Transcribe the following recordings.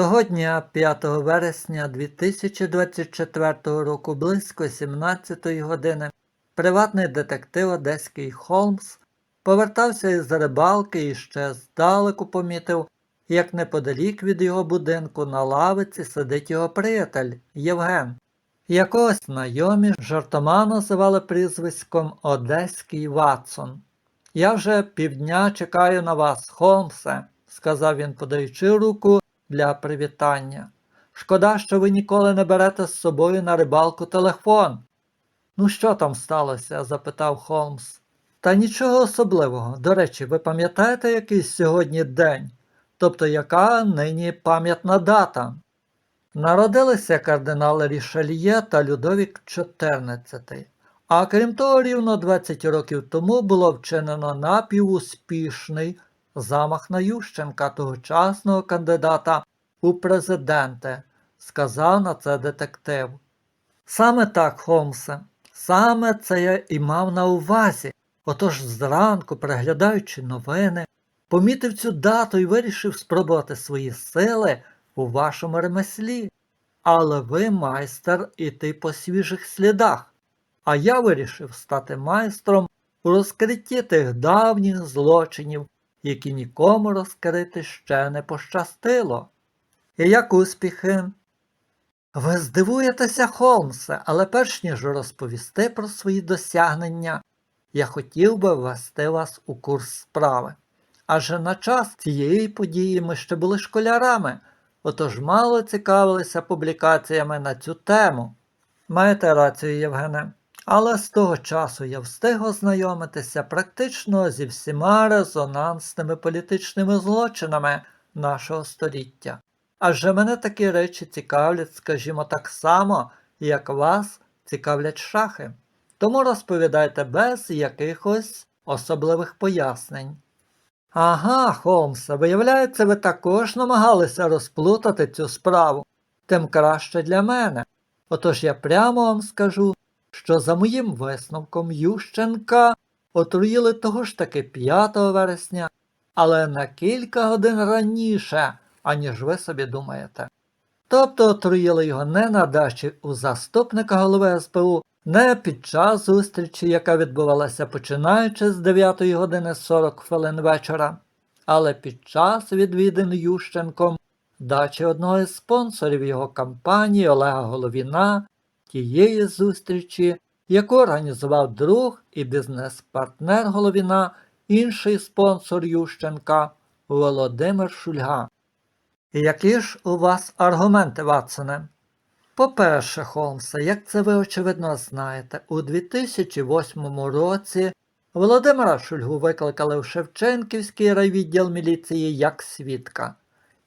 Того дня, 5 вересня 2024 року, близько 17 години, приватний детектив Одеський Холмс повертався із рибалки і ще здалеку помітив, як неподалік від його будинку на лавиці сидить його приятель Євген, якого знайомі жартома називали прізвиськом Одеський Ватсон. Я вже півдня чекаю на вас, Холмсе, сказав він, подаючи руку для привітання. Шкода, що ви ніколи не берете з собою на рибалку телефон. Ну, що там сталося? запитав Холмс. Та нічого особливого. До речі, ви пам'ятаєте який сьогодні день? Тобто яка нині пам'ятна дата? Народилися кардинал Рішельє та Людовік XIV. А крім того, рівно 20 років тому було вчинено напівуспішний замах на Ющенка, тогочасного кандидата у президенти, сказав на це детектив. Саме так, Холмсе, саме це я і мав на увазі. Отож зранку, переглядаючи новини, помітив цю дату і вирішив спробувати свої сили у вашому ремеслі. Але ви майстер іти по свіжих слідах, а я вирішив стати майстром у розкритті тих давніх злочинів, які нікому розкрити ще не пощастило. І як успіхи? Ви здивуєтеся, Холмсе, але перш ніж розповісти про свої досягнення, я хотів би ввести вас у курс справи. Адже на час цієї події ми ще були школярами, отож мало цікавилися публікаціями на цю тему. Маєте рацію, Євгене, але з того часу я встиг ознайомитися практично зі всіма резонансними політичними злочинами нашого століття. Адже мене такі речі цікавлять, скажімо, так само, як вас цікавлять шахи. Тому розповідайте без якихось особливих пояснень. Ага, Холмсе, виявляється, ви також намагалися розплутати цю справу, тим краще для мене. Отож я прямо вам скажу, що за моїм висновком Ющенка отруїли того ж таки 5 вересня, але на кілька годин раніше, аніж ви собі думаєте. Тобто отруїли його не на дачі у заступника голови СБУ, не під час зустрічі, яка відбувалася починаючи з 9 години 40 хвилин вечора, але під час відвідин Ющенком дачі одного із спонсорів його кампанії Олега Головіна, тієї зустрічі, яку організував друг і бізнес-партнер Головіна, інший спонсор Ющенка Володимир Шульга. Які ж у вас аргументи, Ватсоне? По-перше, Холмсе, як це ви очевидно знаєте, у 2008 році Володимира Шульгу викликали в Шевченківський райвідділ міліції як свідка,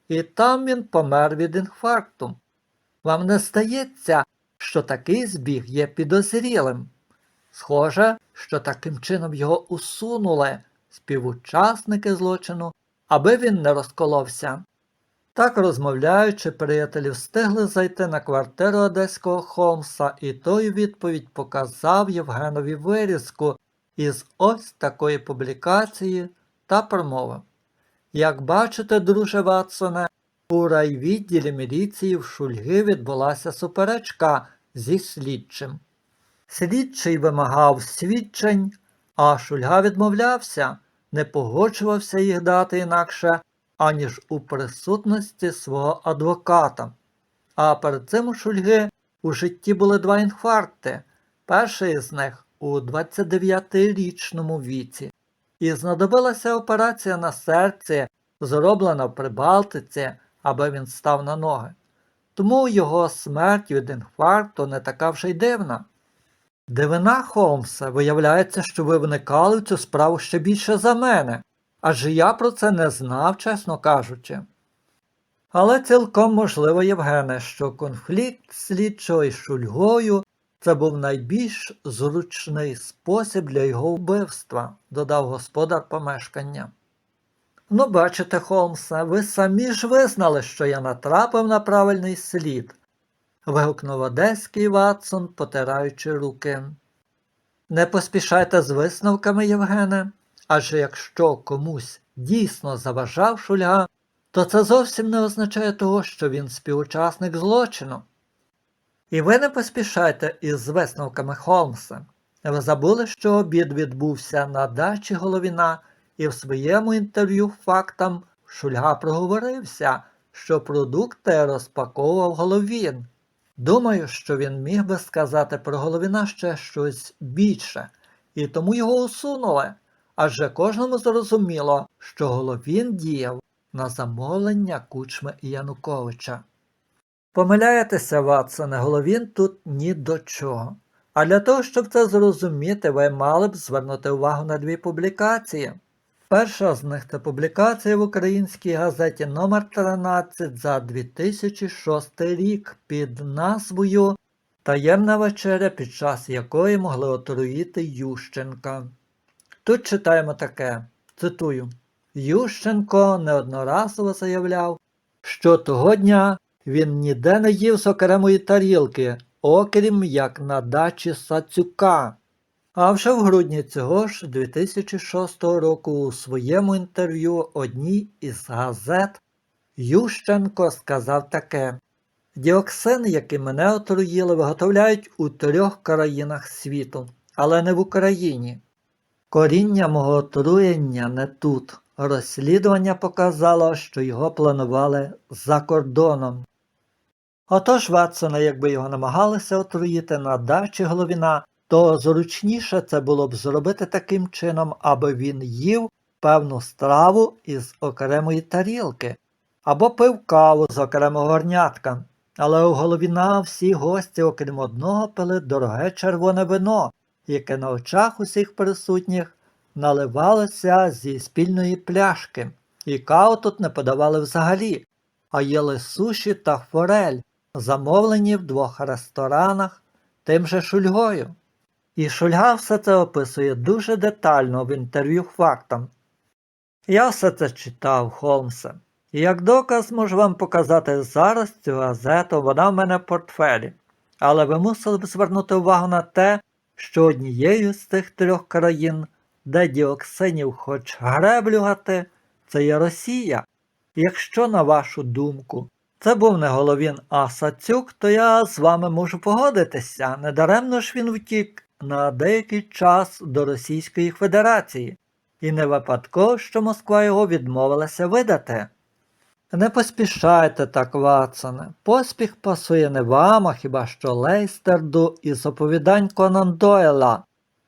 і там він помер від інфаркту. Вам не здається, що такий збіг є підозрілим? Схоже, що таким чином його усунули співучасники злочину, аби він не розколовся. Так розмовляючи, приятелі встигли зайти на квартиру одеського Холмса, і той відповідь показав Євгенові вирізку із ось такої публікації та промовив. Як бачите, друже Ватсоне, у райвідділі міліції в Шульги відбулася суперечка зі слідчим. Слідчий вимагав свідчень, а Шульга відмовлявся, не погоджувався їх дати інакше аніж у присутності свого адвоката. А перед цим у Шульги у житті були два інфаркти, перший з них у 29-річному віці, і знадобилася операція на серці, зроблена в Прибалтиці, аби він став на ноги. Тому його смерть від інфаркту не така вже й дивна. Дивина, Холмса, виявляється, що ви вникали в цю справу ще більше за мене адже я про це не знав, чесно кажучи. Але цілком можливо, Євгене, що конфлікт слідчого із Шульгою це був найбільш зручний спосіб для його вбивства, додав господар помешкання. Ну, бачите, Холмсе, ви самі ж визнали, що я натрапив на правильний слід. вигукнув одеський Ватсон, потираючи руки. Не поспішайте з висновками, Євгене. Адже якщо комусь дійсно заважав шульга, то це зовсім не означає того, що він співучасник злочину. І ви не поспішайте із висновками Холмса. Ви забули, що обід відбувся на дачі Головіна, і в своєму інтерв'ю фактам Шульга проговорився, що продукти розпаковував Головін. Думаю, що він міг би сказати про Головіна ще щось більше, і тому його усунули, адже кожному зрозуміло, що Головін діяв на замовлення кучми і Януковича. Помиляєтеся, Ватсоне, Головін тут ні до чого. А для того, щоб це зрозуміти, ви мали б звернути увагу на дві публікації. Перша з них це публікація в українській газеті номер 13 за 2006 рік під назвою Таємна вечеря, під час якої могли отруїти Ющенка. Тут читаємо таке, цитую. Ющенко неодноразово заявляв, що того дня він ніде не їв з окремої тарілки, окрім як на дачі Сацюка. А вже в грудні цього ж 2006 року у своєму інтерв'ю одній із газет Ющенко сказав таке: Діоксин, який мене отруїли, виготовляють у трьох країнах світу, але не в Україні. Коріння мого отруєння не тут. Розслідування показало, що його планували за кордоном. Отож, Ватсона, якби його намагалися отруїти на дачі Головіна, то зручніше це було б зробити таким чином, аби він їв певну страву із окремої тарілки, або пив каву з окремого горнятка. Але у Головіна всі гості, окрім одного, пили дороге червоне вино, яке на очах усіх присутніх наливалося зі спільної пляшки, і каву тут не подавали взагалі, а їли суші та форель, замовлені в двох ресторанах тим же Шульгою. І Шульга все це описує дуже детально в інтерв'ю фактам. Я все це читав, Холмсе. І як доказ можу вам показати зараз цю газету, вона в мене в портфелі. Але ви мусили б звернути увагу на те, що однією з тих трьох країн, де діоксинів хоч греблювати, це є Росія. Якщо, на вашу думку, це був не Головін, а Сацюк, то я з вами можу погодитися. Недаремно ж він втік на деякий час до Російської Федерації, і не випадково, що Москва його відмовилася видати. Не поспішайте так, Ватсоне. Поспіх пасує не вам, а хіба що Лейстерду із оповідань Конан Дойла.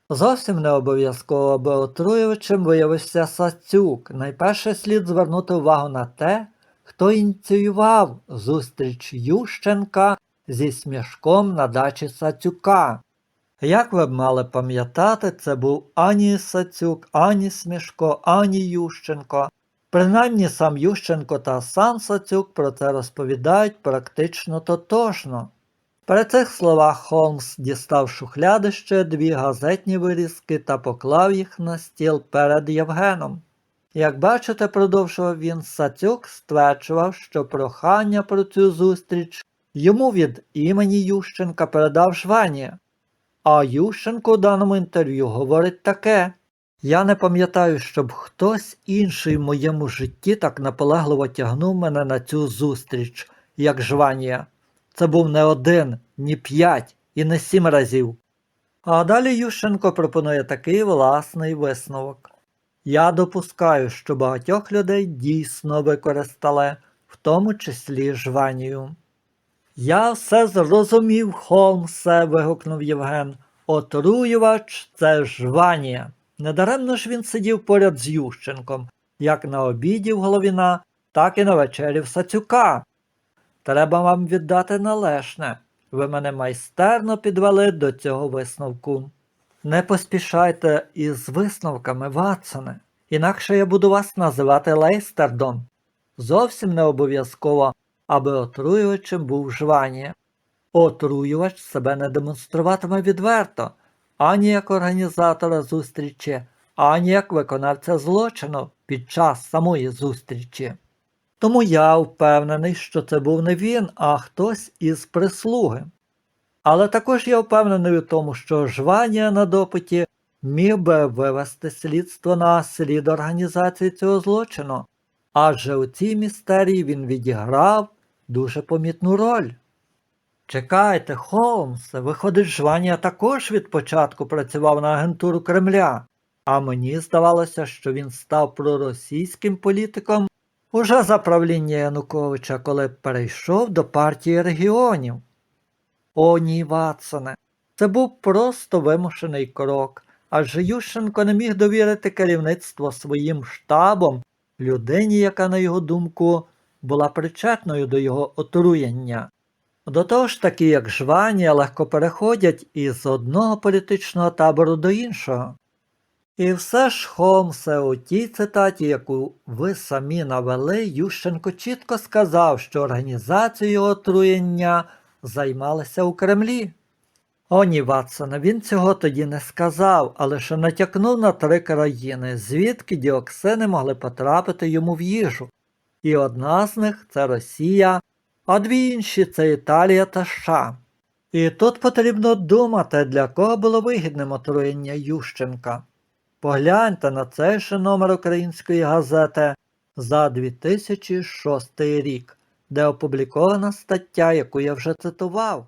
Зовсім не обов'язково, аби отруювачем виявився Сацюк. Найперше слід звернути увагу на те, хто ініціював зустріч Ющенка зі смішком на дачі Сацюка. Як ви б мали пам'ятати, це був ані Сацюк, ані Смішко, ані Ющенко. Принаймні сам Ющенко та сам Сацюк про це розповідають практично тотожно. При цих словах Холмс дістав шухлядище дві газетні вирізки та поклав їх на стіл перед Євгеном. Як бачите, продовжував він, Сацюк стверджував, що прохання про цю зустріч йому від імені Ющенка передав Жванія. А Ющенко у даному інтерв'ю говорить таке. Я не пам'ятаю, щоб хтось інший в моєму житті так наполегливо тягнув мене на цю зустріч, як Жванія. Це був не один, ні п'ять і не сім разів. А далі Ющенко пропонує такий власний висновок. Я допускаю, що багатьох людей дійсно використали, в тому числі Жванію. Я все зрозумів, Холмсе, вигукнув Євген. Отруювач це Жванія. Недаремно ж він сидів поряд з Ющенком, як на обіді в Головіна, так і на вечері в Сацюка. Треба вам віддати належне. Ви мене майстерно підвели до цього висновку. Не поспішайте із висновками, Ватсоне, інакше я буду вас називати Лейстердом. Зовсім не обов'язково, аби отруювачем був жванія. Отруювач себе не демонструватиме відверто, ані як організатора зустрічі, ані як виконавця злочину під час самої зустрічі. Тому я впевнений, що це був не він, а хтось із прислуги. Але також я впевнений у тому, що Жванія на допиті міг би вивести слідство на слід організації цього злочину. Адже у цій містерії він відіграв дуже помітну роль. Чекайте, Холмсе, виходить, Жванія також від початку працював на агентуру Кремля, а мені здавалося, що він став проросійським політиком уже за правління Януковича, коли перейшов до партії регіонів. О, ні, Ватсоне, це був просто вимушений крок, адже Ющенко не міг довірити керівництво своїм штабом людині, яка, на його думку, була причетною до його отруєння. До того ж такі, як жванія, легко переходять із одного політичного табору до іншого. І все ж, Холмсе, у тій цитаті, яку ви самі навели, Ющенко чітко сказав, що організацією отруєння займалися у Кремлі. О, ні, Ватсоне, він цього тоді не сказав, а лише натякнув на три країни, звідки діоксини могли потрапити йому в їжу. І одна з них це Росія, а дві інші це Італія та США. І тут потрібно думати, для кого було вигідним отруєння Ющенка. Погляньте на цей же номер української газети за 2006 рік, де опублікована стаття, яку я вже цитував.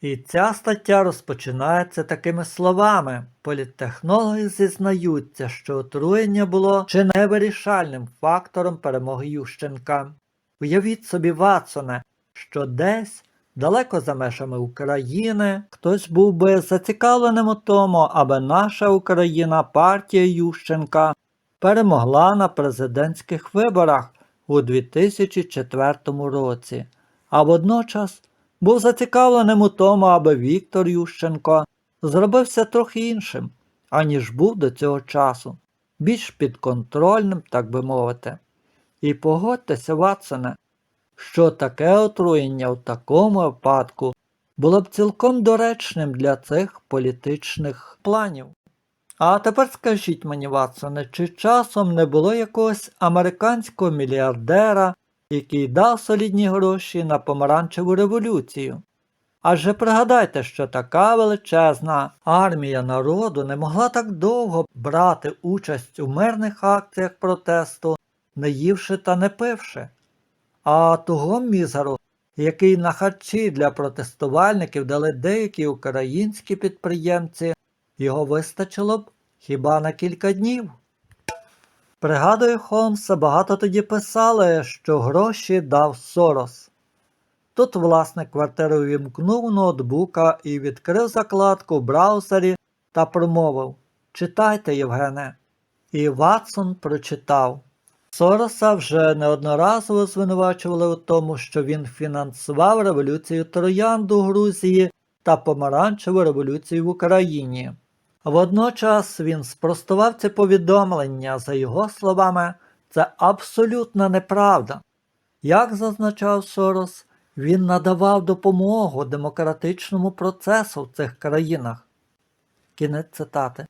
І ця стаття розпочинається такими словами. Політтехнологи зізнаються, що отруєння було чи не вирішальним фактором перемоги Ющенка. Уявіть собі, Ватсоне, що десь далеко за межами України хтось був би зацікавленим у тому, аби наша Україна, партія Ющенка, перемогла на президентських виборах у 2004 році, а водночас був зацікавленим у тому, аби Віктор Ющенко зробився трохи іншим, аніж був до цього часу, більш підконтрольним, так би мовити. І погодьтеся, Ватсоне, що таке отруєння в такому випадку було б цілком доречним для цих політичних планів. А тепер скажіть мені, Ватсоне, чи часом не було якогось американського мільярдера, який дав солідні гроші на помаранчеву революцію? Адже пригадайте, що така величезна армія народу не могла так довго брати участь у мирних акціях протесту, не ївши та не пивши. А того мізеру, який на харчі для протестувальників дали деякі українські підприємці, його вистачило б хіба на кілька днів. Пригадую, Холмса багато тоді писали, що гроші дав Сорос. Тут власник квартири увімкнув ноутбука і відкрив закладку в браузері та промовив Читайте, Євгене. І Ватсон прочитав. Сороса вже неодноразово звинувачували у тому, що він фінансував революцію Троянду в Грузії та помаранчеву революцію в Україні. Водночас він спростував це повідомлення, за його словами, це абсолютна неправда. Як зазначав Сорос, він надавав допомогу демократичному процесу в цих країнах. Кінець цитати.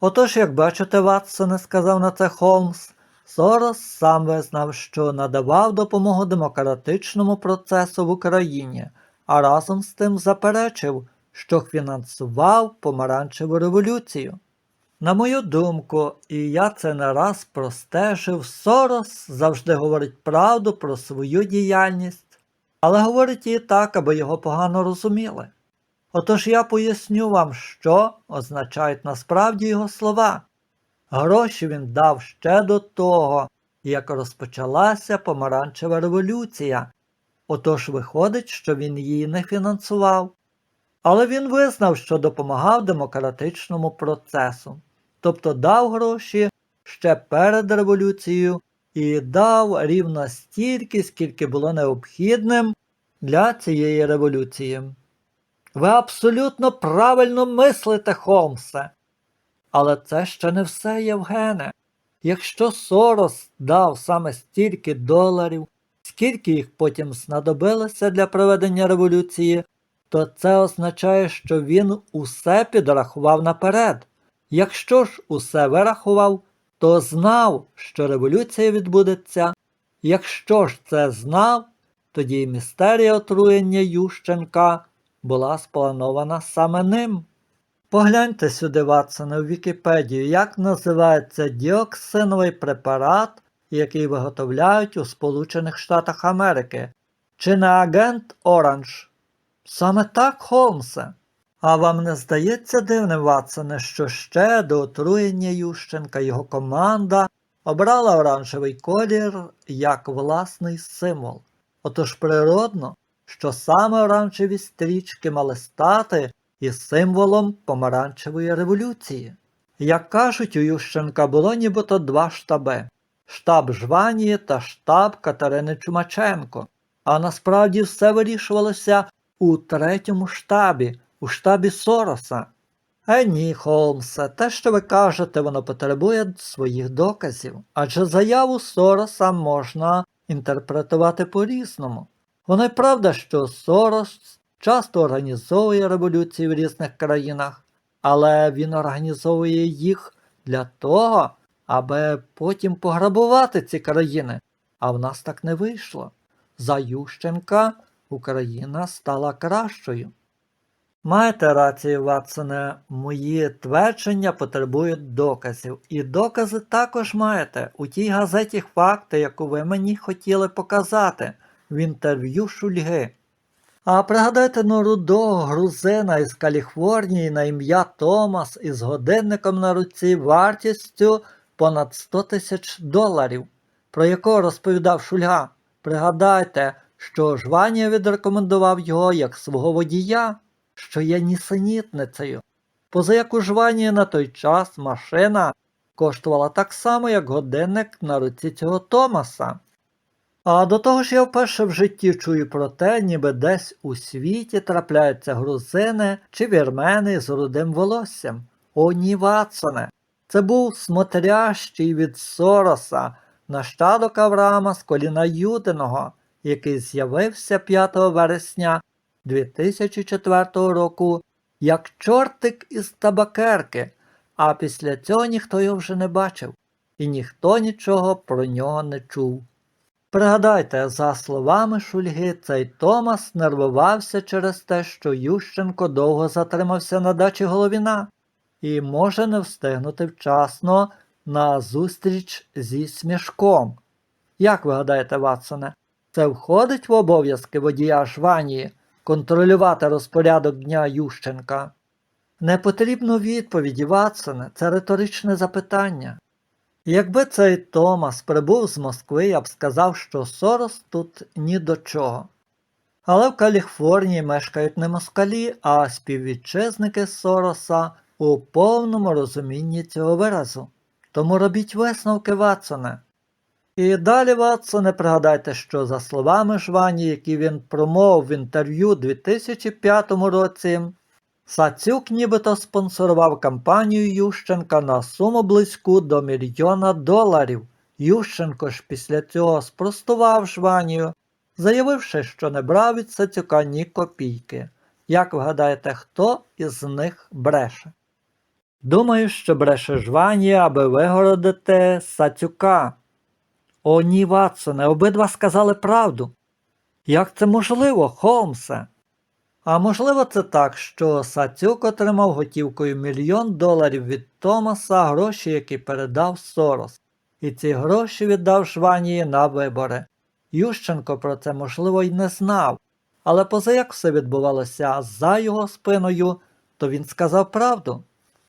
Отож, як бачите, Ватсоне, сказав на це Холмс, Сорос сам визнав, що надавав допомогу демократичному процесу в Україні, а разом з тим заперечив, що фінансував помаранчеву революцію. На мою думку, і я це не раз простежив, Сорос завжди говорить правду про свою діяльність, але говорить її так, аби його погано розуміли. Отож я поясню вам, що означають насправді його слова. Гроші він дав ще до того, як розпочалася помаранчева революція. Отож виходить, що він її не фінансував. Але він визнав, що допомагав демократичному процесу, тобто дав гроші ще перед революцією і дав рівно стільки, скільки було необхідним для цієї революції. Ви абсолютно правильно мислите, Холмсе. Але це ще не все, Євгене. Якщо Сорос дав саме стільки доларів, скільки їх потім знадобилося для проведення революції, то це означає, що він усе підрахував наперед. Якщо ж усе вирахував, то знав, що революція відбудеться. Якщо ж це знав, тоді й містерія отруєння Ющенка була спланована саме ним. Погляньте сюди, Ватсоне, у Вікіпедію, як називається діоксиновий препарат, який виготовляють у Сполучених Штатах Америки. Чи не агент Оранж? Саме так, Холмсе. А вам не здається дивним, Ватсоне, що ще до отруєння Ющенка його команда обрала оранжевий колір як власний символ. Отож природно, що саме оранжеві стрічки мали стати і символом помаранчевої революції. Як кажуть, у Ющенка було нібито два штаби штаб Жванії та штаб Катерини Чумаченко. А насправді все вирішувалося у третьому штабі, у штабі Сороса. Е ні, Холмсе, те, що ви кажете, воно потребує своїх доказів, адже заяву Сороса можна інтерпретувати по-різному. Воно й правда, що Сорос часто організовує революції в різних країнах, але він організовує їх для того, аби потім пограбувати ці країни. А в нас так не вийшло. За Ющенка Україна стала кращою. Маєте рацію, Ватсоне, мої твердження потребують доказів. І докази також маєте у тій газеті факти, яку ви мені хотіли показати в інтерв'ю Шульги. А пригадайте ну рудого грузина із Каліфорнії на ім'я Томас із годинником на руці вартістю понад 100 тисяч доларів, про якого розповідав Шульга. Пригадайте, що Жванія відрекомендував його як свого водія, що є нісенітницею. Поза як у Жванії на той час машина коштувала так само, як годинник на руці цього Томаса. А до того ж я вперше в житті чую про те, ніби десь у світі трапляються грузини чи вірмени з рудим волоссям. О, ні, Ватсоне! Це був смотрящий від Сороса, нащадок Авраама з коліна Юдиного, який з'явився 5 вересня 2004 року як чортик із табакерки, а після цього ніхто його вже не бачив, і ніхто нічого про нього не чув. Пригадайте, за словами Шульги, цей Томас нервувався через те, що Ющенко довго затримався на дачі Головіна і може не встигнути вчасно на зустріч зі смішком. Як ви гадаєте, Ватсоне, це входить в обов'язки водія Жванії контролювати розпорядок дня Ющенка? Не потрібно відповіді, Ватсоне, це риторичне запитання. Якби цей Томас прибув з Москви, я б сказав, що Сорос тут ні до чого. Але в Каліфорнії мешкають не москалі, а співвітчизники Сороса у повному розумінні цього виразу. Тому робіть висновки, Ватсоне. І далі, Ватсоне, пригадайте, що за словами Жвані, які він промовив в інтерв'ю у 2005 році, Сацюк нібито спонсорував кампанію Ющенка на суму близьку до мільйона доларів. Ющенко ж після цього спростував Жванію, заявивши, що не брав від Сацюка ні копійки. Як вгадаєте, хто із них бреше? Думаю, що бреше Жванія, аби вигородити Сацюка. О, ні, Ватсоне, обидва сказали правду. Як це можливо, Холмсе? А можливо, це так, що Сацюк отримав готівкою мільйон доларів від Томаса гроші, які передав Сорос, і ці гроші віддав Жванії на вибори. Ющенко про це, можливо, й не знав, але поза як все відбувалося за його спиною, то він сказав правду.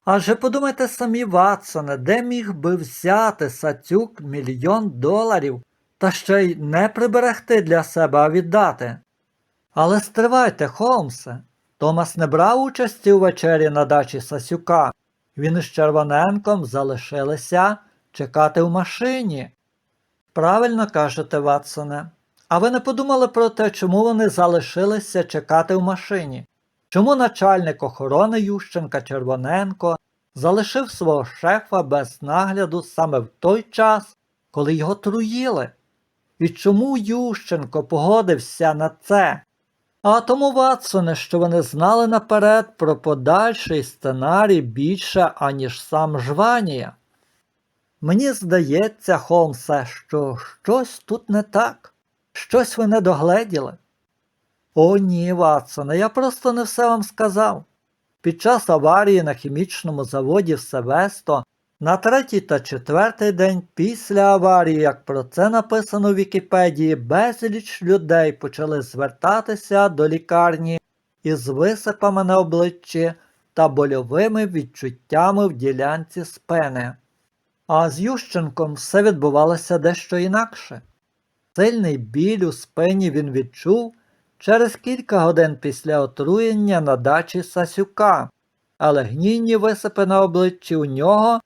Адже подумайте самі, Ватсоне, де міг би взяти Сацюк мільйон доларів та ще й не приберегти для себе, а віддати. Але стривайте, Холмсе. Томас не брав участі у вечері на дачі Сасюка. Він із Червоненком залишилися чекати в машині. Правильно кажете, Ватсоне. А ви не подумали про те, чому вони залишилися чекати в машині? Чому начальник охорони Ющенка Червоненко залишив свого шефа без нагляду саме в той час, коли його труїли? І чому Ющенко погодився на це? А тому, Ватсоне, що вони знали наперед про подальший сценарій більше, аніж сам Жванія. Мені здається, Холмсе, що щось тут не так, щось ви не догледіли. О, ні, Ватсоне, я просто не все вам сказав. Під час аварії на хімічному заводі в Севесто На третій та четвертий день після аварії, як про це написано в Вікіпедії, безліч людей почали звертатися до лікарні із висипами на обличчі та больовими відчуттями в ділянці спини. А з Ющенком все відбувалося дещо інакше. Сильний біль у спині він відчув через кілька годин після отруєння на дачі Сасюка, але гнійні висипи на обличчі у нього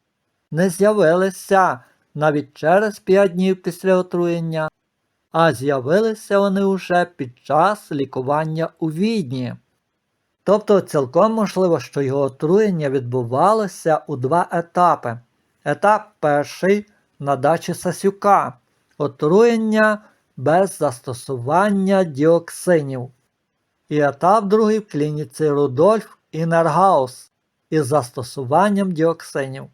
не з'явилися навіть через п'ять днів після отруєння, а з'явилися вони уже під час лікування у відні. Тобто цілком можливо, що його отруєння відбувалося у два етапи. Етап перший на дачі Сасюка отруєння без застосування діоксинів. І етап другий в клініці Рудольф Інергаус із застосуванням діоксинів.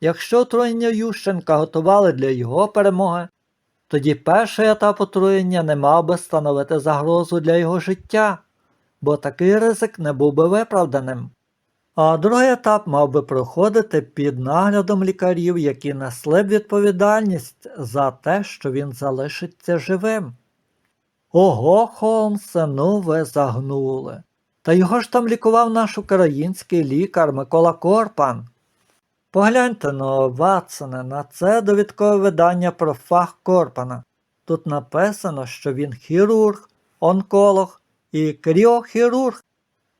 Якщо отруєння Ющенка готували для його перемоги, тоді перший етап отруєння не мав би становити загрозу для його життя, бо такий ризик не був би виправданим. А другий етап мав би проходити під наглядом лікарів, які несли б відповідальність за те, що він залишиться живим. Ого, Холмсе, ну ви загнули. Та його ж там лікував наш український лікар Микола Корпан. Погляньте но, Ватсоне, на це довідкове видання про фах Корпана. Тут написано, що він хірург, онколог і кріохірург.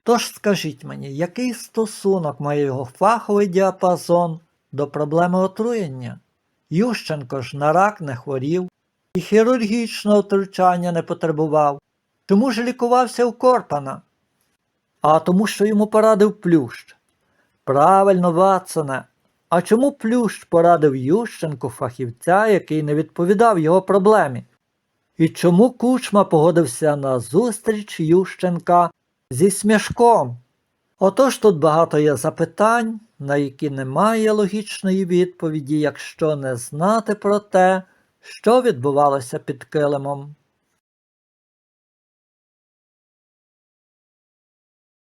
Тож скажіть мені, який стосунок має його фаховий діапазон до проблеми отруєння? Ющенко ж на рак не хворів і хірургічного втручання не потребував. Чому ж лікувався у Корпана? А тому, що йому порадив плющ. Правильно, Ватсоне. А чому плющ порадив Ющенку фахівця, який не відповідав його проблемі? І чому кучма погодився на зустріч Ющенка зі смішком? Отож тут багато є запитань, на які немає логічної відповіді, якщо не знати про те, що відбувалося під килимом.